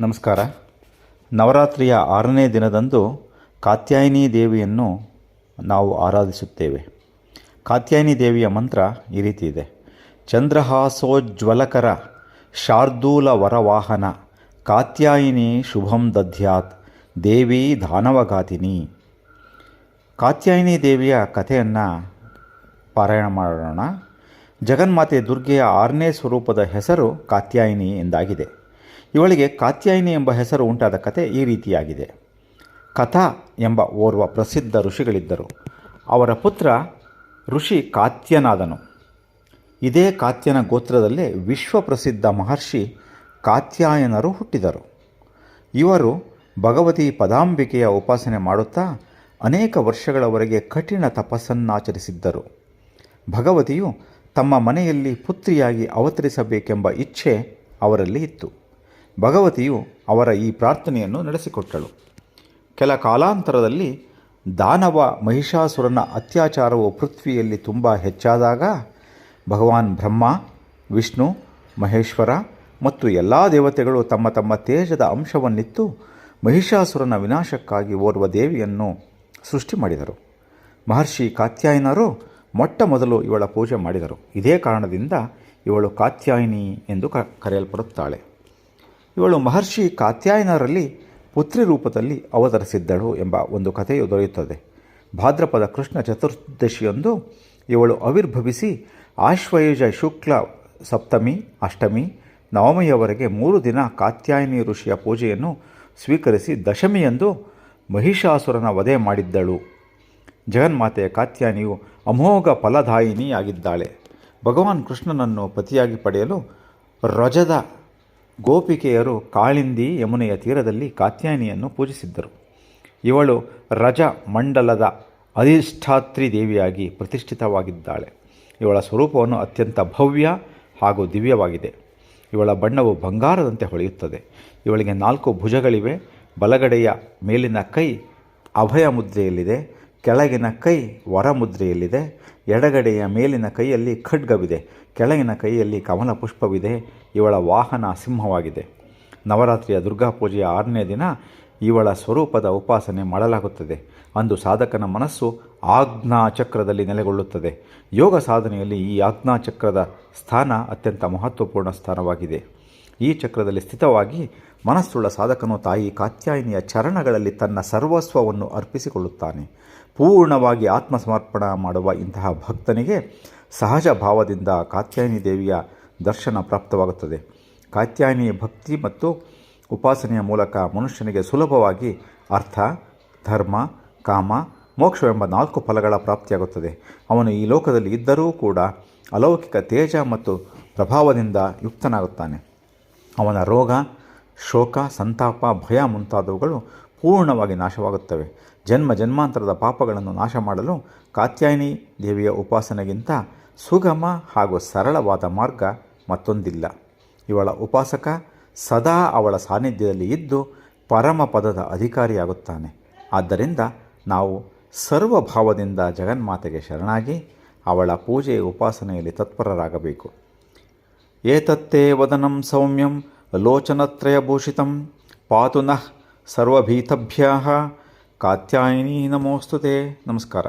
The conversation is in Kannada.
ನಮಸ್ಕಾರ. ನವರಾತ್ರಿಯ ಆರನೇ ದಿನದಂದು ಕಾತ್ಯಾಯಿನಿ ದೇವಿಯನ್ನು ನಾವು ಆರಾಧಿಸುತ್ತೇವೆ. ಕಾತ್ಯಾಯಿನಿ ದೇವಿಯ ಮಂತ್ರ ಈ ರೀತಿ ಇದೆ. ಚಂದ್ರಹಾಸೋಜ್ವಲಕರ ಶಾರ್ದೂಲ ವರವಾಹನ ಕಾತ್ಯಾಯಿನಿ ಶುಭಂ ದದ್ಯಾತ್ ದೇವಿ ದಾನವಗಾತಿನಿ ಕಾತ್ಯಾಯಿನಿ ದೇವಿಯ ಕಥೆಯನ್ನು ಪಾರಾಯಣ ಮಾಡೋಣ. ಜಗನ್ಮಾತೆ ದುರ್ಗೆಯ ಆರನೇ ಸ್ವರೂಪದ ಹೆಸರು ಕಾತ್ಯಾಯಿನಿ ಎಂದಾಗಿದೆ. ಇವಳಿಗೆ ಕಾತ್ಯಾಯಿನಿ ಎಂಬ ಹೆಸರು ಉಂಟಾದ ಕತೆ ಈ ರೀತಿಯಾಗಿದೆ. ಕಥಾ ಎಂಬ ಓರ್ವ ಪ್ರಸಿದ್ಧ ಋಷಿಗಳಿದ್ದರು. ಅವರ ಪುತ್ರ ಋಷಿ ಕಾತ್ಯನಾದನು. ಇದೇ ಕಾತ್ಯನ ಗೋತ್ರದಲ್ಲೇ ವಿಶ್ವಪ್ರಸಿದ್ಧ ಮಹರ್ಷಿ ಕಾತ್ಯಾಯನರು ಹುಟ್ಟಿದರು. ಇವರು ಭಗವತಿ ಪದಾಂಬಿಕೆಯ ಉಪಾಸನೆ ಮಾಡುತ್ತಾ ಅನೇಕ ವರ್ಷಗಳವರೆಗೆ ಕಠಿಣ ತಪಸ್ಸನ್ನಾಚರಿಸಿದ್ದರು. ಭಗವತಿಯು ತಮ್ಮ ಮನೆಯಲ್ಲಿ ಪುತ್ರಿಯಾಗಿ ಅವತರಿಸಬೇಕೆಂಬ ಇಚ್ಛೆ ಅವರಲ್ಲಿ ಇತ್ತು. ಭಗವತಿಯು ಅವರ ಈ ಪ್ರಾರ್ಥನೆಯನ್ನು ನಡೆಸಿಕೊಟ್ಟಳು. ಕೆಲ ಕಾಲಾಂತರದಲ್ಲಿ ದಾನವ ಮಹಿಷಾಸುರನ ಅತ್ಯಾಚಾರವು ಪೃಥ್ವಿಯಲ್ಲಿ ತುಂಬ ಹೆಚ್ಚಾದಾಗ ಭಗವಾನ್ ಬ್ರಹ್ಮ, ವಿಷ್ಣು, ಮಹೇಶ್ವರ ಮತ್ತು ಎಲ್ಲ ದೇವತೆಗಳು ತಮ್ಮ ತಮ್ಮ ತೇಜದ ಅಂಶವನ್ನಿತ್ತು ಮಹಿಷಾಸುರನ ವಿನಾಶಕ್ಕಾಗಿ ಓರ್ವ ದೇವಿಯನ್ನು ಸೃಷ್ಟಿ ಮಾಡಿದರು. ಮಹರ್ಷಿ ಕಾತ್ಯಾಯನರು ಮೊಟ್ಟ ಮೊದಲು ಇವಳ ಪೂಜೆ ಮಾಡಿದರು. ಇದೇ ಕಾರಣದಿಂದ ಇವಳು ಕಾತ್ಯಾಯಿನಿ ಎಂದು ಕರೆಯಲ್ಪಡುತ್ತಾಳೆ. ಇವಳು ಮಹರ್ಷಿ ಕಾತ್ಯಾಯನರಲ್ಲಿ ಪುತ್ರಿ ರೂಪದಲ್ಲಿ ಅವತರಿಸಿದ್ದಳು ಎಂಬ ಒಂದು ಕಥೆಯು ದೊರೆಯುತ್ತದೆ. ಭಾದ್ರಪದ ಕೃಷ್ಣ ಚತುರ್ದಶಿಯಂದು ಇವಳು ಅವಿರ್ಭವಿಸಿ ಆಶ್ವಯುಜ ಶುಕ್ಲ ಸಪ್ತಮಿ, ಅಷ್ಟಮಿ, ನವಮಿಯವರೆಗೆ ಮೂರು ದಿನ ಕಾತ್ಯಾಯಿನಿ ಋಷಿಯ ಪೂಜೆಯನ್ನು ಸ್ವೀಕರಿಸಿ ದಶಮಿಯಂದು ಮಹಿಷಾಸುರನ ವಧೆ ಮಾಡಿದ್ದಳು. ಜಗನ್ಮಾತೆಯ ಕಾತ್ಯಾಯಿನಿಯು ಅಮೋಘ ಫಲದಾಯಿನಿಯಾಗಿದ್ದಾಳೆ. ಭಗವಾನ್ ಕೃಷ್ಣನನ್ನು ಪತಿಯಾಗಿ ಪಡೆಯಲು ರಜದ ಗೋಪಿಕೆಯರು ಕಾಳಿಂದಿ ಯಮುನೆಯ ತೀರದಲ್ಲಿ ಕಾತ್ಯಾಯನಿಯನ್ನು ಪೂಜಿಸಿದ್ದರು. ಇವಳು ರಜ ಮಂಡಲದ ಅಧಿಷ್ಠಾತ್ರಿ ದೇವಿಯಾಗಿ ಪ್ರತಿಷ್ಠಿತವಾಗಿದ್ದಾಳೆ. ಇವಳ ಸ್ವರೂಪವನ್ನು ಅತ್ಯಂತ ಭವ್ಯ ಹಾಗೂ ದಿವ್ಯವಾಗಿದೆ. ಇವಳ ಬಣ್ಣವು ಬಂಗಾರದಂತೆ ಹೊಳೆಯುತ್ತದೆ. ಇವಳಿಗೆ ನಾಲ್ಕು ಭುಜಗಳಿವೆ. ಬಲಗಡೆಯ ಮೇಲಿನ ಕೈ ಅಭಯ ಮುದ್ರೆಯಲ್ಲಿದೆ. ಕೆಳಗಿನ ಕೈ ವರ ಮುದ್ರೆಯಲ್ಲಿದೆ. ಎಡಗಡೆಯ ಮೇಲಿನ ಕೈಯಲ್ಲಿ ಖಡ್ಗವಿದೆ. ಕೆಳಗಿನ ಕೈಯಲ್ಲಿ ಕಮಲ ಪುಷ್ಪವಿದೆ, ಇವಳ ವಾಹನ ಸಿಂಹವಾಗಿದೆ. ನವರಾತ್ರಿಯ ದುರ್ಗಾ ಪೂಜೆಯ ಆರನೇ ದಿನ ಇವಳ ಸ್ವರೂಪದ ಉಪಾಸನೆ ಮಾಡಲಾಗುತ್ತದೆ. ಅಂದು ಸಾಧಕನ ಮನಸ್ಸು ಚಕ್ರದಲ್ಲಿ ನೆಲೆಗೊಳ್ಳುತ್ತದೆ. ಯೋಗ ಸಾಧನೆಯಲ್ಲಿ ಈ ಚಕ್ರದ ಸ್ಥಾನ ಅತ್ಯಂತ ಮಹತ್ವಪೂರ್ಣ ಸ್ಥಾನವಾಗಿದೆ. ಈ ಚಕ್ರದಲ್ಲಿ ಸ್ಥಿತವಾಗಿ ಮನಸ್ಸುಳ್ಳ ಸಾಧಕನು ತಾಯಿ ಕಾತ್ಯಾಯಿನಿಯ ಚರಣಗಳಲ್ಲಿ ತನ್ನ ಸರ್ವಸ್ವವನ್ನು ಅರ್ಪಿಸಿಕೊಳ್ಳುತ್ತಾನೆ. ಪೂರ್ಣವಾಗಿ ಆತ್ಮಸಮರ್ಪಣ ಮಾಡುವ ಇಂತಹ ಭಕ್ತನಿಗೆ ಸಹಜ ಭಾವದಿಂದ ಕಾತ್ಯಾಯಿನಿ ದೇವಿಯ ದರ್ಶನ ಪ್ರಾಪ್ತವಾಗುತ್ತದೆ. ಕಾತ್ಯಾಯಿನಿ ಭಕ್ತಿ ಮತ್ತು ಉಪಾಸನೆಯ ಮೂಲಕ ಮನುಷ್ಯನಿಗೆ ಸುಲಭವಾಗಿ ಅರ್ಥ, ಧರ್ಮ, ಕಾಮ, ಮೋಕ್ಷವೆಂಬ ನಾಲ್ಕು ಫಲಗಳ ಪ್ರಾಪ್ತಿಯಾಗುತ್ತದೆ. ಅವನು ಈ ಲೋಕದಲ್ಲಿ ಇದ್ದರೂ ಕೂಡ ಅಲೌಕಿಕ ತೇಜ ಮತ್ತು ಪ್ರಭಾವದಿಂದ ಯುಕ್ತನಾಗುತ್ತಾನೆ. ಅವನ ರೋಗ, ಶೋಕ, ಸಂತಾಪ, ಭಯ ಮುಂತಾದವುಗಳು ಪೂರ್ಣವಾಗಿ ನಾಶವಾಗುತ್ತವೆ. ಜನ್ಮ ಜನ್ಮಾಂತರದ ಪಾಪಗಳನ್ನು ನಾಶ ಮಾಡಲು ಕಾತ್ಯಾಯಿನಿ ದೇವಿಯ ಉಪಾಸನೆಗಿಂತ ಸುಗಮ ಹಾಗೂ ಸರಳವಾದ ಮಾರ್ಗ ಮತ್ತೊಂದಿಲ್ಲ. ಇವಳ ಉಪಾಸಕ ಸದಾ ಅವಳ ಸಾನ್ನಿಧ್ಯದಲ್ಲಿ ಇದ್ದು ಪರಮ ಪದದ ಅಧಿಕಾರಿಯಾಗುತ್ತಾನೆ. ಆದ್ದರಿಂದ ನಾವು ಸರ್ವಭಾವದಿಂದ ಜಗನ್ಮಾತೆಗೆ ಶರಣಾಗಿ ಅವಳ ಪೂಜೆ ಉಪಾಸನೆಯಲ್ಲಿ ತತ್ಪರರಾಗಬೇಕು. ಏತತ್ತೇ ವದನಂ ಸೌಮ್ಯಂ ಲೋಚನತ್ರಯಭೂಷಿತಂ ಪಾತು ನಃ ಸರ್ವಭೀತಭ್ಯ ಕಾತ್ಯಾಯಿನಿ ನಮೋಸ್ತುತೆ. ನಮಸ್ಕಾರ.